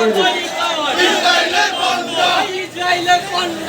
ইসরায়েলের পণ্য ইসরায়েলের পণ্য